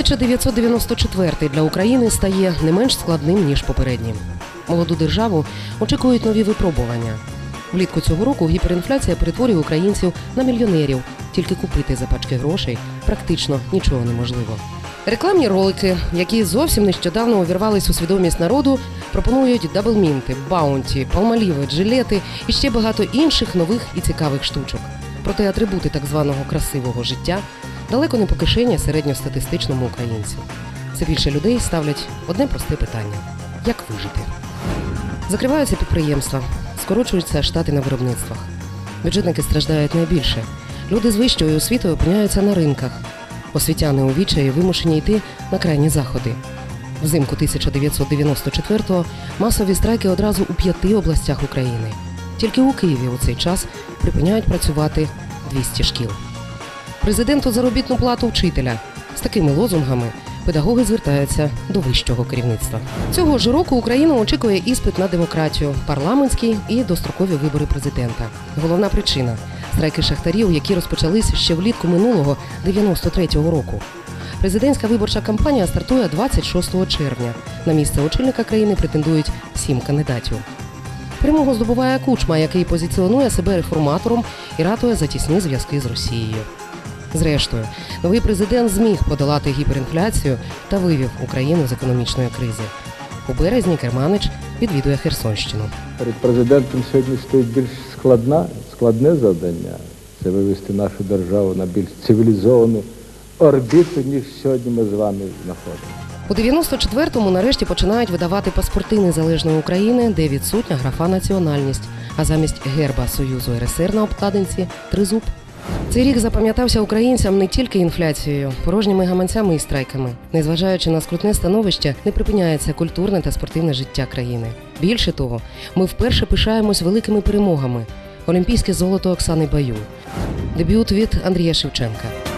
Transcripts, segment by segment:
1994 для України стає не менш складним ніж попередній. Молоду державу очікують нові випробування. Влітку цього року гіперінфляція перетворює українців на мільйонерів. Тільки купити за пачки грошей практично нічого неможливо. Рекламні ролики, які зовсім нещодавно увірвались у свідомість народу, пропонують даблмінти, баунті, палмаліви, джилети і ще багато інших нових і цікавих штучок. Проте атрибути так званого красивого життя далеко не по кишені середньостатистичному українцю. Все більше людей ставлять одне просте питання: як вижити? Закриваються підприємства, скорочуються штати на виробництвах. Бюджетники страждають найбільше. Люди з вищою освітою опиняються на ринках. Освітяни у відчаї вимушені йти на крайні заходи. Взимку 1994-го масові страйки одразу у п'яти областях України. Тільки у Києві у цей час припиняють працювати 200 шкіл. Президенту заробітну плату вчителя. З такими лозунгами педагоги звертаються до вищого керівництва. Цього ж року Україну очікує іспит на демократію, парламентський і дострокові вибори президента. Головна причина страйки шахтарів, які розпочались ще влітку минулого 93-го року. Президентська виборча кампанія стартує 26 червня. На місце очільника країни претендують сім кандидатів. Перемогу здобуває Кучма, який позиціонує себе реформатором і ратує за тісні зв'язки з Росією. Зрештою, новий президент зміг подолати гіперінфляцію та вивів Україну з економічної кризи. У березні Керманич відвідує Херсонщину. Перед президентом сьогодні стоїть більш складна, складне завдання це вивести нашу державу на більш цивілізовану орбіту, ніж сьогодні ми з вами знаходимо. У 94-му нарешті починають видавати паспорти незалежної України, де відсутня графа національність, а замість герба Союзу РСР на обкладинці тризуб. Цей рік запам'ятався українцям не тільки інфляцією, порожніми гаманцями і страйками. Незважаючи на скрутне становище, не припиняється культурне та спортивне життя країни. Більше того, ми вперше пишаємось великими перемогами. Олімпійське золото Оксани Баюн, дебют від Андрія Шевченка.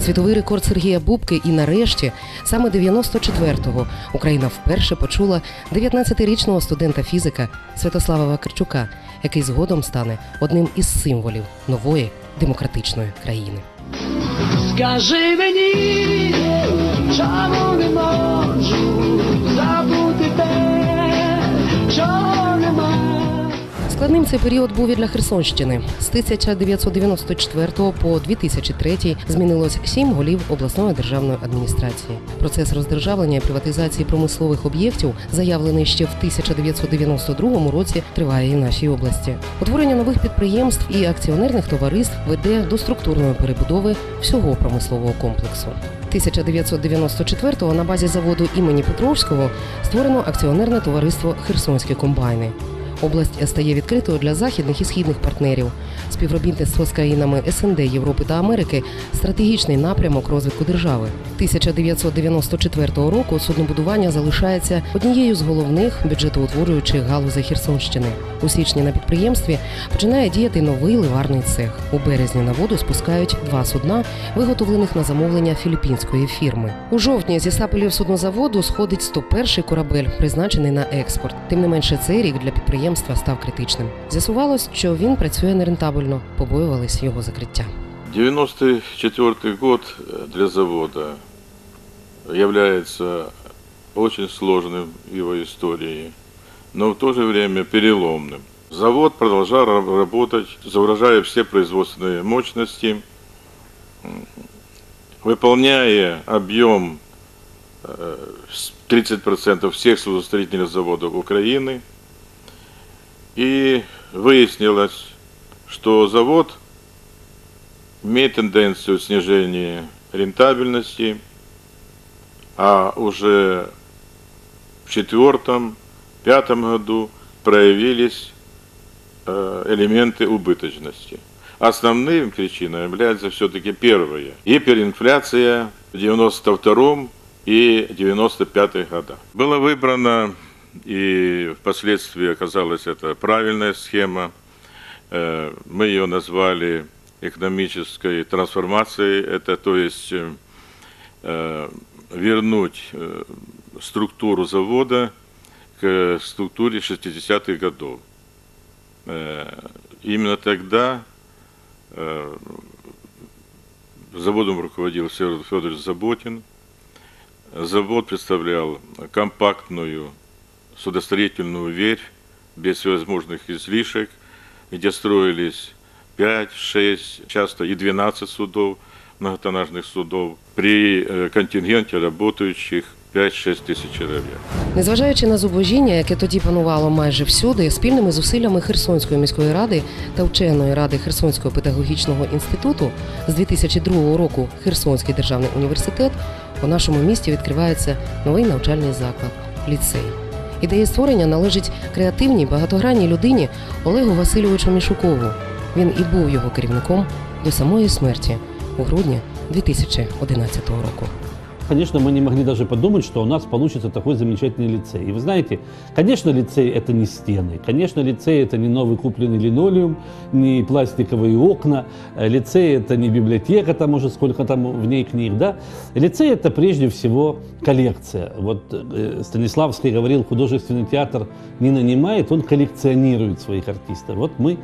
Світовий рекорд Сергія Бубки і нарешті саме 94-го Україна вперше почула 19-річного студента фізика Святослава Вакарчука, який згодом стане одним із символів нової демократичної країни. Скажи мені, цей період був і для Херсонщини. З 1994 по 2003 змінилось сім голів обласної державної адміністрації. Процес роздержавлення і приватизації промислових об'єктів, заявлений ще в 1992 році, триває і в нашій області. Утворення нових підприємств і акціонерних товариств веде до структурної перебудови всього промислового комплексу. 1994-го на базі заводу імені Петровського створено акціонерне товариство Херсонські комбайни. Область стає відкритою для західних і східних партнерів. Співробітництво з країнами СНД, Європи та Америки стратегічний напрямок розвитку держави. 1994 року суднобудування залишається однією з головних бюджетоутворюючих галузей Херсонщини. У січні на підприємстві починає діяти новий ливарний цех. У березні на воду спускають два судна, виготовлених на замовлення філіппінської фірми. У жовтні зі сапелів суднозаводу сходить 101-й корабель, призначений на експорт. Тим не менше, цей рік для підприємства став критичним. З'ясувалось, що він працює нерентабельно, побоювались його закриття. 94 год для завода является очень сложным в его истории, но в то же время переломным. Завод продолжал ра- работать, заражая все производственные мощности, м, выполняя объем э, с 30% всех судостроительных заводов Украины. И выяснилось, что завод имеет тенденцию снижения рентабельности, а уже в четвертом, пятом году проявились э, элементы убыточности. Основным причиной является все-таки первое. Гиперинфляция в 92 и 95 годах. Была выбрана и впоследствии оказалась это правильная схема. Э, Мы ее назвали экономической трансформацией. Это то есть э, э, вернуть структуру завода к структуре 60-х годов. Именно тогда Заводом руководил Федорович Заботин. Завод представлял компактную судостроительную верфь без всевозможных излишек, где строились 5, 6, часто и 12 судов, многотоннажных судов, при э, контингенте работающих 5-6 тысяч человек. Незважаючи на зубожіння, яке тоді панувало майже всюди, спільними зусиллями Херсонської міської ради та вченої ради Херсонського педагогічного інституту з 2002 року Херсонський державний університет у нашому місті відкривається новий навчальний заклад ліцей. Ідея створення належить креативній багатогранній людині Олегу Васильовичу Мішукову. Він і був його керівником до самої смерті у грудні 2011 року. Конечно, мы не могли даже подумать, что у нас получится такой замечательный лицей. И вы знаете, конечно, лицей это не стены, конечно, лицей это не новый купленный линолеум, не пластиковые окна, Э, лицей это не библиотека, там уже сколько там в ней книг, да. Лицей это прежде всего коллекция. Вот э, Станиславский говорил, художественный театр не нанимает, он коллекционирует своих артистов. Вот мы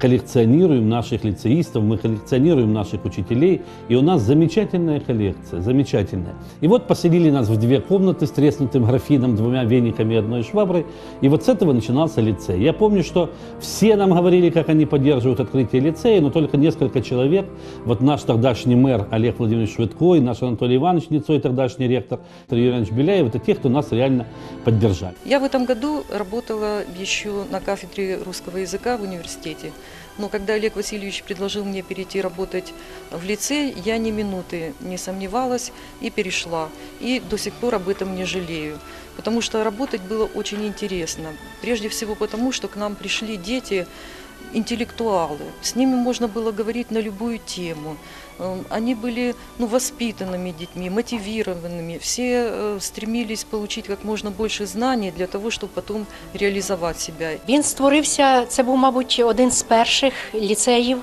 коллекционируем наших лицеистов, мы коллекционируем наших учителей, и у нас замечательная коллекция, замечательная. И вот поселили нас в две комнаты с треснутым графином, двумя вениками и одной шваброй, и вот с этого начинался лицей. Я помню, что все нам говорили, как они поддерживают открытие лицея, но только несколько человек, вот наш тогдашний мэр Олег Владимирович Швидко и наш Анатолий Иванович Ницой, тогдашний ректор Юрий Иванович Беляев, это те, кто нас реально поддержали. Я в этом году работала еще на кафедре русского языка в университете. Но когда Олег Васильевич предложил мне перейти работать в лицей, я ни минуты не сомневалась и перешла. И до сих пор об этом не жалею. Потому что работать было очень интересно. Прежде всего потому, что к нам пришли дети, интеллектуалы. С ними можно было говорить на любую тему. Эм, Они были ну, воспитанными детьми, мотивированными. Все э, стремились получить как можно больше знаний для того, чтобы потом реализовать себя. Він створився, це був, мабуть, один з перших ліцеїв,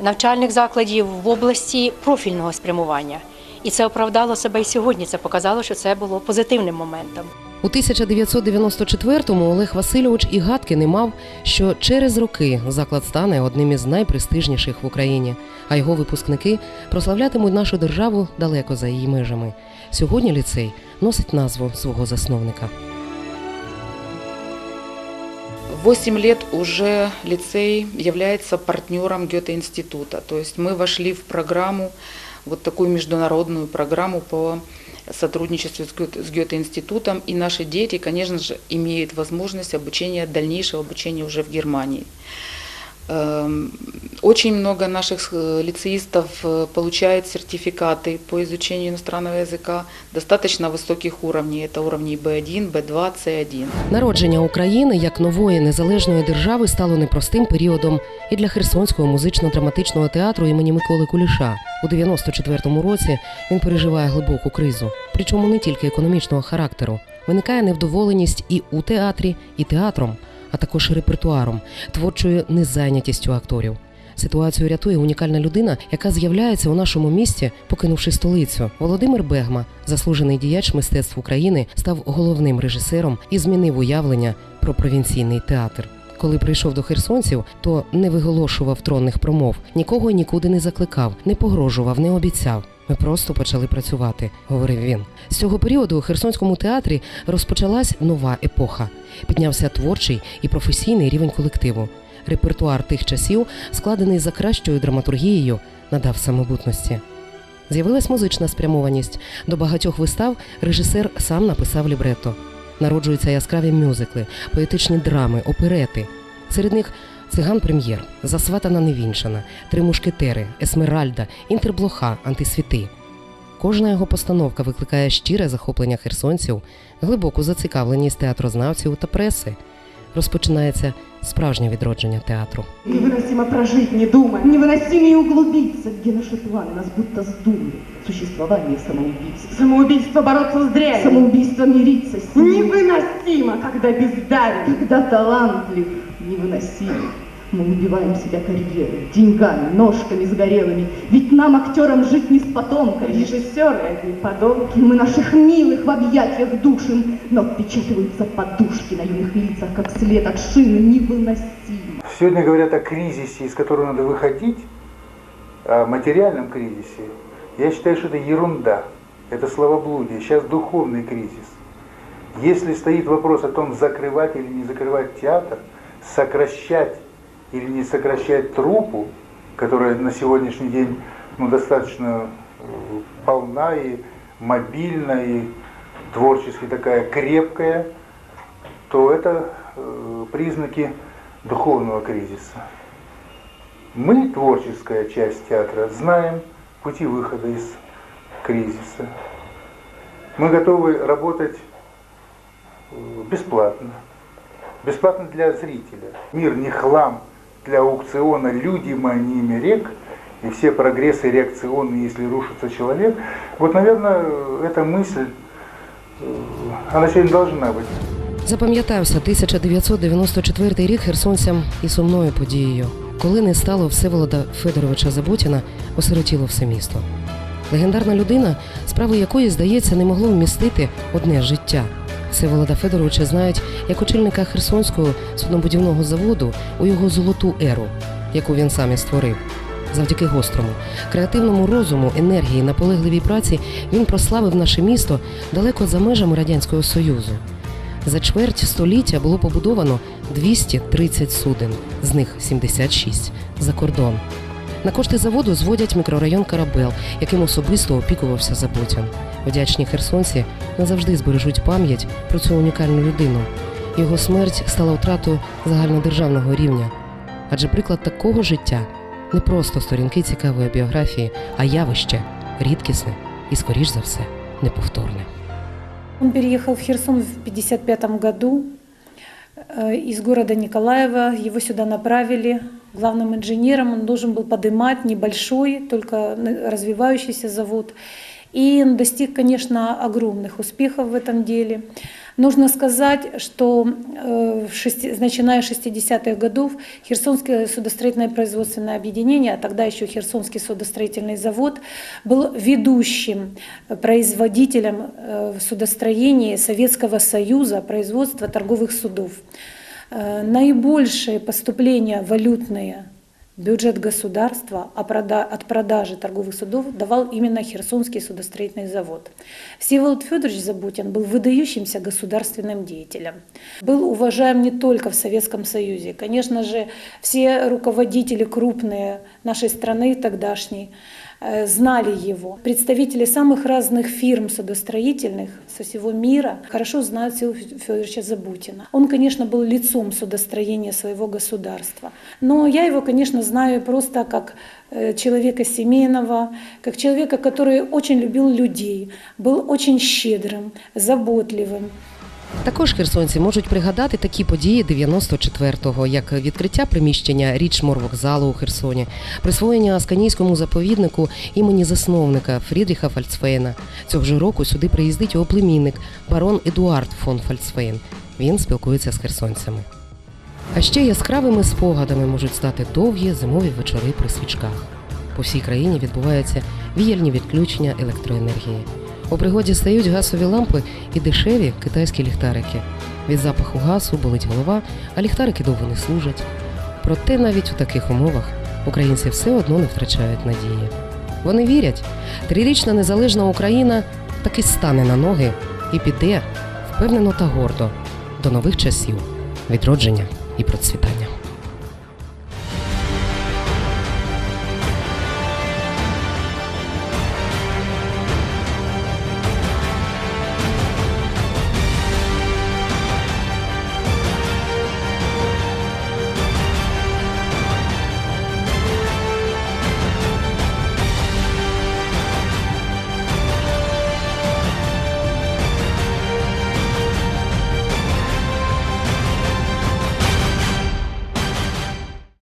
навчальних закладів в області профільного спрямування. І це оправдало себе і сьогодні. Це показало, що це було позитивним моментом. У 1994-му Олег Васильович і гадки не мав, що через роки заклад стане одним із найпрестижніших в Україні, а його випускники прославлятимуть нашу державу далеко за її межами. Сьогодні ліцей носить назву свого засновника. Восемь лет уже лицей является партнером Гёте-института. То есть мы вошли в программу, вот такую международную программу по сотрудничеству с Гёте- с Гёте-институтом. И наши дети, конечно же, имеют возможность обучения, дальнейшего обучения уже в Германии. Эм, Очень много наших э, лицеистов э, получает сертификаты по изучению иностранного языка достаточно высоких уровней. Это уровни B1, B2, C1. Народження України як нової незалежної держави стало непростим періодом і для Херсонського музично-драматичного театру імені Миколи Куліша. У 94-му році він переживає глибоку кризу, причому не тільки економічного характеру. Виникає невдоволеність і у театрі, і театром, а також репертуаром, творчою незайнятістю акторів. Ситуацію рятує унікальна людина, яка з'являється у нашому місті, покинувши столицю. Володимир Бегма, заслужений діяч мистецтв України, став головним режисером і змінив уявлення про провінційний театр. Коли прийшов до херсонців, то не виголошував тронних промов, нікого нікуди не закликав, не погрожував, не обіцяв. Ми просто почали працювати, говорив він. З цього періоду у Херсонському театрі розпочалась нова епоха. Піднявся творчий і професійний рівень колективу. Репертуар тих часів, складений за кращою драматургією, надав самобутності. З'явилась музична спрямованість. До багатьох вистав режисер сам написав лібретто. Народжуються яскраві мюзикли, поетичні драми, оперети. Серед них циган прем'єр, засватана невінчана, три мушкетери, Есмеральда, інтерблоха, антисвіти. Кожна його постановка викликає щире захоплення херсонців, глибоку зацікавленість театрознавців та преси. Розпочинається справжнє відродження театру. Невыносимо прожить, не думая. Невыносимее углубиться, где наши планы нас будто сдули. Существование самоубийц. Самоубийство бороться с дрянью. Самоубийство мириться с ним. Невыносимо, когда бездарен. Когда талантлив, невыносимо. Мы убиваем себя карьерой, деньгами, ножками сгорелыми. Ведь нам, актерам, жить не с потомками. Режиссеры одни подонки. Мы наших милых в объятиях душим, но отпечатываются подушки на юных лицах, как след от шины, невыносимо. Сегодня говорят о кризисе, из которого надо выходить, о материальном кризисе. Я считаю, что это ерунда, это словоблудие. Сейчас духовный кризис. Если стоит вопрос о том, закрывать или не закрывать театр, сокращать или не сокращать труппу, которая на сегодняшний день ну, достаточно э, полна и мобильна, и творчески такая крепкая, то это э, признаки духовного кризиса. Мы, творческая часть театра, знаем пути выхода из кризиса. Мы готовы работать э, бесплатно. Бесплатно для зрителя. Мир не хлам для аукциона, люди мы, а не имя рек. И все прогрессы реакционные, если рушится человек. Вот, наверное, эта мысль, э, она сегодня должна быть. Запам'ятався 1994 рік херсонцям і сумною подією, коли не стало Всеволода Федоровича Заботіна, осиротіло все місто. Легендарна людина, справи якої, здається, не могло вмістити одне життя. Всеволода Федоровича знають як очільника Херсонського суднобудівного заводу у його золоту еру, яку він сам і створив. Завдяки гострому, креативному розуму, енергії, наполегливій праці він прославив наше місто далеко за межами Радянського Союзу. За чверть століття було побудовано 230 суден, з них 76 за кордон. На кошти заводу зводять мікрорайон Карабел, яким особисто опікувався Заботян. Вдячні херсонці назавжди збережуть пам'ять про цю унікальну людину. Його смерть стала втратою загальнодержавного рівня. Адже приклад такого життя не просто сторінки цікавої біографії, а явище рідкісне і, скоріш за все, неповторне. Он переехал в Херсон в 1955 году э, из города Николаева. Его сюда направили главным инженером. Он должен был поднимать небольшой, только развивающийся завод. И он достиг, конечно, огромных успехов в этом деле. Нужно сказать, что э, начиная с 60-х годов Херсонское судостроительное производственное объединение, а тогда еще Херсонский судостроительный завод, был ведущим производителем э, в судостроении Советского Союза производства торговых судов. Э, Наибольшие поступления валютные бюджет государства от продажи торговых судов давал именно Херсонский судостроительный завод. Всеволод Федорович Заботин был выдающимся государственным деятелем. Был уважаем не только в Советском Союзе. Конечно же, все руководители крупные нашей страны тогдашней знали его. Представители самых разных фирм судостроительных со всего мира хорошо знают Всеволода Федоровича Забутина. Он, конечно, был лицом судостроения своего государства. Но я его, конечно, знаю просто как э, человека семейного, как человека, который очень любил людей, был очень щедрым, заботливым. Також херсонці можуть пригадати такі події 94-го, як відкриття приміщення річморвокзалу у Херсоні, присвоєння Асканійському заповіднику імені засновника Фрідріха Фальцфейна. Цього ж року сюди приїздить його племінник барон Едуард фон Фальцфейн. Він спілкується з херсонцями. А ще яскравими спогадами можуть стати довгі зимові вечори при свічках. По всій країні відбуваються віяльні відключення електроенергії. У пригоді стають газові лампи і дешеві китайські ліхтарики. Від запаху газу болить голова, а ліхтарики довго не служать. Проте навіть у таких умовах українці все одно не втрачають надії. Вони вірять, трирічна незалежна Україна таки стане на ноги і піде впевнено та гордо до нових часів, відродження і процвітання.